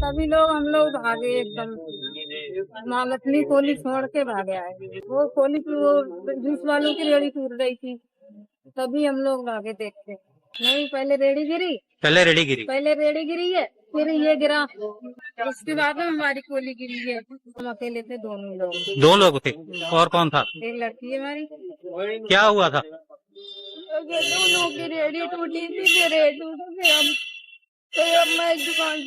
सभी लोग हम लोग भागे एकदम। माँ मछली कोली छोड़ के भागे आए। वो कोली वो जूस वालों की रेड़ी टूट रही थी। तभी हम लोग भागे देखते। नहीं पहले रेड़ी गिरी। पहले रेडी गिरी। पहले रेड़ी गिरी है फिर ये गिरा। उसके बाद में हमारी कोली गिरी है। हम अकेले थे दोनों लोग। दो लोग थे। और कौन था? एक लड़की है हमारी। क्या हुआ था? दोनों की रेडी टूटी थी मेरे टूट हम तो अब मैं दुकान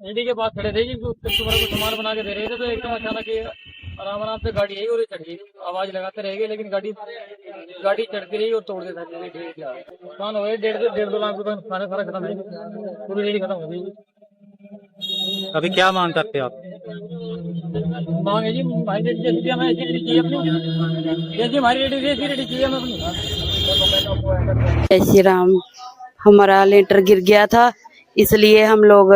से। रेडी के पास खड़े थे जी कस्टमर को सामान बना के दे रहे थे तो एकदम अचानक ये आराम आराम से गाड़ी आई और चढ़ गई। आवाज़ लगाते रह गए लेकिन गाड़ी गाड़ी चढ़ती रही और तोड़ देता नुकसान हो गए डेढ़ दो डेढ़ दो लाख रुपए नुकसान है, सारा खत्म है। पूरी रेडी खत्म हो गई। अभी क्या मांग करते हो आप? मांग है जी रेडी जैसी हमें ऐसी रेडी चाहिए अपनी। जैसी हमारी रेडी थी ऐसी रेडी चाहिए हमें अपनी। जय श्री राम। हमारा लेंटर गिर गया था इसलिए हम लोग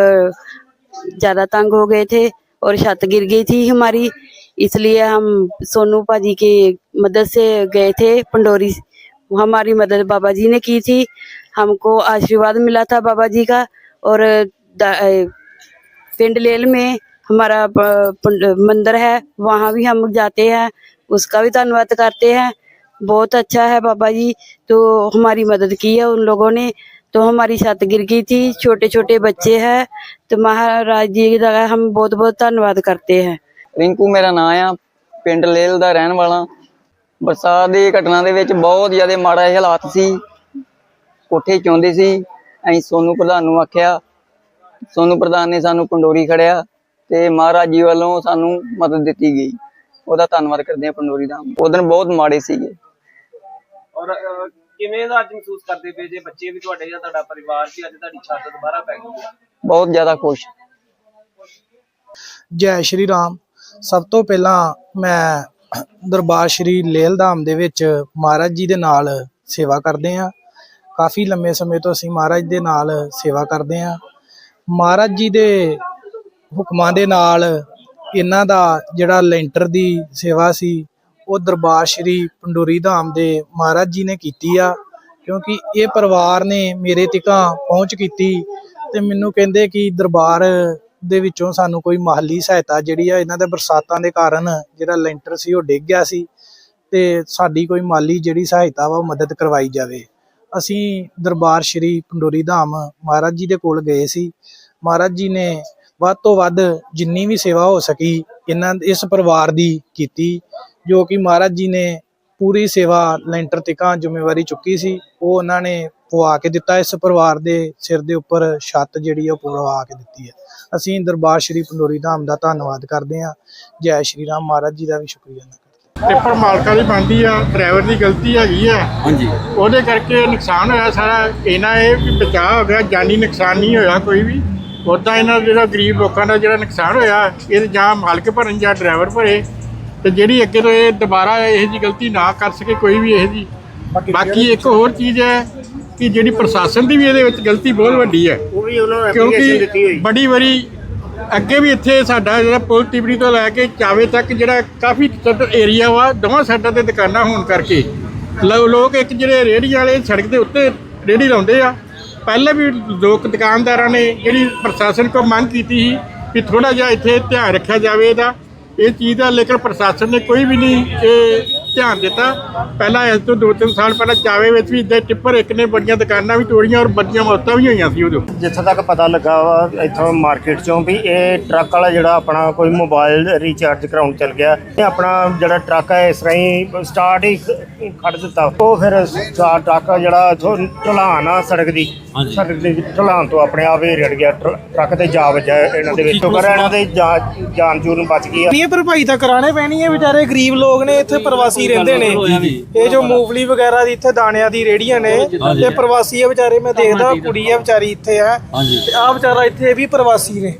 ज़्यादा तंग हो गए थे और छत गिर गई थी हमारी। इसलिए हम सोनू पाजी की मदद से गए थे पंडोरी। हमारी मदद बाबा जी ने की थी। हमको आशीर्वाद मिला था बाबा जी का और दा- अ, पिंड लेल में हमारा मंदिर है वहाँ भी हम जाते हैं उसका भी धन्यवाद करते हैं। बहुत अच्छा है बाबा जी तो हमारी मदद की है उन लोगों ने। तो हमारी छत गिर गई थी छोटे छोटे बच्चे हैं तो महाराज जी का हम बहुत बहुत धन्यवाद करते हैं ਰਿੰਕੂ ਮੇਰਾ ਨਾਂ ਆ ਪਿੰਡ ਲੇਲ ਦਾ ਰਹਿਣ ਵਾਲਾ ਬਰਸਾਤ ਦੀ ਘਟਨਾ ਦੇ ਵਿੱਚ ਬਹੁਤ ਜ਼ਿਆਦਾ ਮਾੜਾ ਜਿਹੇ ਹਾਲਾਤ ਸੀ ਕੋਠੇ ਚਾਹੁੰਦੇ ਸੀ ਅਸੀਂ ਸੋਨੂ ਪ੍ਰਧਾਨ ਨੂੰ ਆਖਿਆ ਸੋਨੂ ਪ੍ਰਧਾਨ ਨੇ ਸਾਨੂੰ ਪੰਡੋਰੀ ਖੜਿਆ ਤੇ ਮਹਾਰਾਜ ਜੀ ਵੱਲੋਂ ਸਾਨੂੰ ਮਦਦ ਦਿੱਤੀ ਗਈ ਉਹਦਾ ਧੰਨਵਾਦ ਕਰਦੇ ਹਾਂ ਪੰਡੋਰੀ ਦਾ ਉਹ ਦਿਨ ਬਹੁਤ ਮਾੜੇ ਸੀਗੇ ਔਰ ਅਹ, ਕਿਵੇਂ ਦਾ ਅੱਜ ਮਹਿਸੂਸ ਕਰਦੇ ਪਏ ਜੇ ਬੱਚੇ ਵੀ ਤੁਹਾਡੇ ਜਾਂ ਤੁਹਾਡਾ ਪਰਿਵਾਰ ਵੀ ਅੱਜ ਤੁਹਾਡੀ ਛੱਤ ਦੁਬਾਰਾ ਪੈ ਗਈ ਹੈ ਬਹੁਤ ਜ਼ਿਆਦਾ ਖੁਸ਼। ਜੈ ਸ਼੍ਰੀ ਰਾਮ। ਸਭ ਤੋਂ ਪਹਿਲਾਂ ਮੈਂ ਦਰਬਾਰ ਸ਼੍ਰੀ ਲੇਲ ਧਾਮ ਦੇ ਵਿੱਚ ਮਹਾਰਾਜ ਜੀ ਦੇ ਨਾਲ ਸੇਵਾ ਕਰਦੇ ਹਾਂ। ਕਾਫੀ ਲੰਮੇ ਸਮੇਂ ਤੋਂ ਅਸੀਂ ਮਹਾਰਾਜ ਦੇ ਨਾਲ ਸੇਵਾ ਕਰਦੇ ਹਾਂ। ਮਹਾਰਾਜ ਜੀ ਦੇ ਹੁਕਮਾਂ ਦੇ ਨਾਲ ਇਹਨਾਂ ਦਾ ਜਿਹੜਾ ਲੈਂਟਰ ਦੀ ਸੇਵਾ ਸੀ ਉਹ ਦਰਬਾਰ ਸ਼੍ਰੀ ਪੰਡੋਰੀ ਧਾਮ ਦੇ ਮਹਾਰਾਜ ਜੀ ਨੇ ਕੀਤੀ ਆ, ਕਿਉਂਕਿ ਇਹ ਪਰਿਵਾਰ ਨੇ ਮੇਰੇ ਤਿਕਾਂ ਪਹੁੰਚ ਕੀਤੀ ਤੇ ਮੈਨੂੰ ਕਹਿੰਦੇ ਕਿ ਦਰਬਾਰ ਦੇ ਵਿੱਚੋਂ ਸਾਨੂੰ ਕੋਈ ਮਾਲੀ ਸਹਾਇਤਾ ਜਿਹੜੀ ਆ, ਇਹਨਾਂ ਦੇ ਬਰਸਾਤਾਂ ਦੇ ਕਾਰਨ ਜਿਹੜਾ ਲੈਂਟਰ ਸੀ, ਉਹ ਡਿੱਗ ਗਿਆ ਸੀ ਤੇ ਸਾਡੀ ਕੋਈ ਮਾਲੀ ਜਿਹੜੀ ਸਹਾਇਤਾ ਵਾ, ਉਹ ਮਦਦ ਕਰਵਾਈ ਜਾਵੇ। ਅਸੀਂ ਦਰਬਾਰ ਸ਼੍ਰੀ ਪੰਡੋਰੀ ਧਾਮ ਮਹਾਰਾਜ ਜੀ ਦੇ ਕੋਲ ਗਏ ਸੀ। ਮਹਾਰਾਜ ਜੀ ਨੇ ਵੱਧ ਤੋਂ ਵੱਧ ਜਿੰਨੀ ਵੀ ਸੇਵਾ ਹੋ ਸਕੀ, ਇਹਨਾਂ, ਇਸ ਪਰਿਵਾਰ ਦੀ ਕੀਤੀ ਜੋ ਕਿ ਮਹਾਰਾਜ ਜੀ ਨੇ ਪੂਰੀ ਸੇਵਾ ਲੈਂਟਰ ਤੱਕਾਂ ਜ਼ਿੰਮੇਵਾਰੀ ਚੁੱਕੀ ਸੀ ਉਹ ਉਹਨਾਂ ਨੇ ਪਵਾ ਕੇ ਦਿੱਤਾ ਇਸ ਪਰਿਵਾਰ ਦੇ ਸਿਰ ਦੇ ਉੱਪਰ ਛੱਤ ਜਿਹੜੀ ਆ ਉਹ ਪਵਾ ਕੇ ਦਿੱਤੀ ਹੈ। ਅਸੀਂ ਦਰਬਾਰ ਸ਼੍ਰੀ ਪੰਡੋਰੀ ਧਾਮ ਦਾ ਧੰਨਵਾਦ ਕਰਦੇ ਹਾਂ। ਜੈ ਸ਼੍ਰੀ ਰਾਮ। ਮਹਾਰਾਜ ਜੀ ਦਾ ਵੀ ਸ਼ੁਕਰੀਆ ਅਦਾ ਕਰਦੇ ਹਾਂ। ਟਿੱਪਰ ਮਾਲਕਾਂ ਦੀ ਬਣਦੀ ਆ ਡਰਾਈਵਰ ਦੀ ਗਲਤੀ ਹੈਗੀ ਆ। ਹਾਂਜੀ। ਉਹਦੇ ਕਰਕੇ ਨੁਕਸਾਨ ਹੋਇਆ ਸਾਰਾ। ਇਹਨਾਂ ਇਹ ਵੀ ਬਚਾਅ ਹੋ ਗਿਆ ਜਾਨੀ ਨੁਕਸਾਨ ਨਹੀਂ ਹੋਇਆ ਕੋਈ ਵੀ। ਉਦਾਂ ਇਹਨਾਂ ਦਾ ਜਿਹੜਾ ਗਰੀਬ ਲੋਕਾਂ ਦਾ ਜਿਹੜਾ ਨੁਕਸਾਨ ਹੋਇਆ ਇਹ ਜਾਂ ਮਾਲਕ ਭਰਨ ਜਾਂ ਡਰਾਈਵਰ ਭਰੇ ਤੇ ਜਿਹੜੀ ਅੱਗੇ ਤੋਂ ਇਹ ਦੁਬਾਰਾ ਇਹ ਜੀ ਗਲਤੀ ਨਾ ਕਰ ਸਕੇ ਕੋਈ ਵੀ ਇਹ ਜੀ ਬਾਕੀ ਇੱਕ ਹੋਰ ਚੀਜ਼ ਹੈ ਕਿ ਜਿਹੜੀ ਪ੍ਰਸ਼ਾਸਨ ਦੀ ਵੀ ਇਹਦੇ ਵਿੱਚ ਗਲਤੀ ਬਹੁਤ ਵੱਡੀ ਹੈ। ਉਹ ਵੀ ਉਹਨਾਂ ਕਿਉਂਕਿ ਬੜੀ ਵਾਰੀ ਅੱਗੇ ਵੀ ਇੱਥੇ ਸਾਡਾ ਜਿਹੜਾ ਪੁਲ ਟਿਬੜੀ ਤੋਂ ਲੈ ਕੇ ਚਾਵੇ ਤੱਕ ਜਿਹੜਾ ਕਾਫੀ ਏਰੀਆ ਵਾ ਦੋਵਾਂ ਸਾਈਡਾਂ ਤੇ ਦੁਕਾਨਾਂ ਹੋਣ ਕਰਕੇ ਲੋ- ਲੋਕ ਇੱਕ ਜਿਹੜੇ ਰੇਹੜੀਆਂ ਵਾਲੇ ਸੜਕ ਦੇ ਉੱਤੇ ਰੇਹੜੀ ਲਾਉਂਦੇ ਆ। ਪਹਿਲਾਂ ਵੀ ਲੋਕ ਦੁਕਾਨਦਾਰਾਂ ਨੇ ਜਿਹੜੀ ਪ੍ਰਸ਼ਾਸਨ ਕੋਲ ਮੰਗ ਕੀਤੀ ਸੀ ਵੀ ਥੋੜਾ ਜਿਹਾ ਇੱਥੇ ਧਿਆਨ ਰੱਖਿਆ ਜਾਵੇ ਇਹਦਾ। ਇਹ ਚੀਜ਼ ਦਾ ਲੇਕਿਨ ਪ੍ਰਸ਼ਾਸਨ ਨੇ ਕੋਈ ਵੀ ਨਹੀਂ ਇਹ ਧਿਆਨ ਦਿੱਤਾ। ਪਹਿਲਾਂ ਇਸ ਤੋਂ 2-3 ਸਾਲ ਪਹਿਲਾਂ ਚਾਵੇ ਵਿੱਚ ਵੀ ਇਦਾਂ ਟਿੱਪਰ ਇੱਕ ਨੇ ਬੜੀਆਂ ਦੁਕਾਨਾਂ ਵੀ ਤੋੜੀਆਂ ਔਰ ਬੱਦੀਆਂ ਮੌਤਾਂ ਵੀ ਹੋਈਆਂ ਸੀ ਉਦੋਂ। ਜਿੱਥੋਂ ਤੱਕ ਪਤਾ ਲੱਗਾ ਵਾ ਇੱਥੋਂ ਮਾਰਕੀਟ ਚੋਂ ਵੀ ਇਹ ਟਰੱਕ ਵਾਲਾ ਜਿਹੜਾ ਆਪਣਾ ਕੋਈ ਮੋਬਾਈਲ ਰੀਚਾਰਜ ਕਰਾਉਣ ਚਲ ਗਿਆ ਇਹ ਆਪਣਾ ਜਿਹੜਾ ਟਰੱਕ ਹੈ ਇਸ ਤਰ੍ਹਾਂ ਹੀ ਸਟਾਰਟ ਹੀ ਖੜ ਦਿੱਤਾ। ਉਹ ਫਿਰ ਟਰੱਕ ਜਿਹੜਾ ਇੱਥੋਂ ਢਲਾਨ ਆ ਸੜਕ ਦੀ। ਸੜਕ ਦੇ ਢਲਾਨ ਤੋਂ ਆਪਣੇ ਆਪ ਹੀ ਰੜ ਗਿਆ ਟਰ- ਟਰੱਕ ਤੇ ਜਾ ਵੱਜਾ ਇਹਨਾਂ ਦੇ ਵਿੱਚ। ਇਹਨਾਂ ਦੇ ਜਾਨ ਜੂਨ ਬਚ ਗਈ ਆ। ਇਹ ਭਰਪਾਈ ਤਾਂ ਕਰਾਣੇ ਪੈਣੀ ਹੈ ਵਿਚਾਰੇ ਗਰੀਬ ਲੋਕ ਨੇ ਇੱਥੇ ਪ੍ਰਵਾਸੀ ਰਹਿੰਦੇ ਨੇ। ਇਹ ਜੋ ਮੂੰਗਫਲੀ ਵਗੈਰਾ ਦੀ ਇੱਥੇ ਦਾਣਿਆਂ ਦੀ ਰੇੜੀਆਂ ਨੇ ਇਹ ਪ੍ਰਵਾਸੀ ਆ ਵਿਚਾਰੇ ਮੈਂ ਦੇਖਦਾ ਕੁੜੀ ਆ ਵਿਚਾਰੀ ਇੱਥੇ ਆ। ਤੇ ਆ ਵਿਚਾਰਾ ਇੱਥੇ ਵੀ ਪ੍ਰਵਾਸੀ ਨੇ।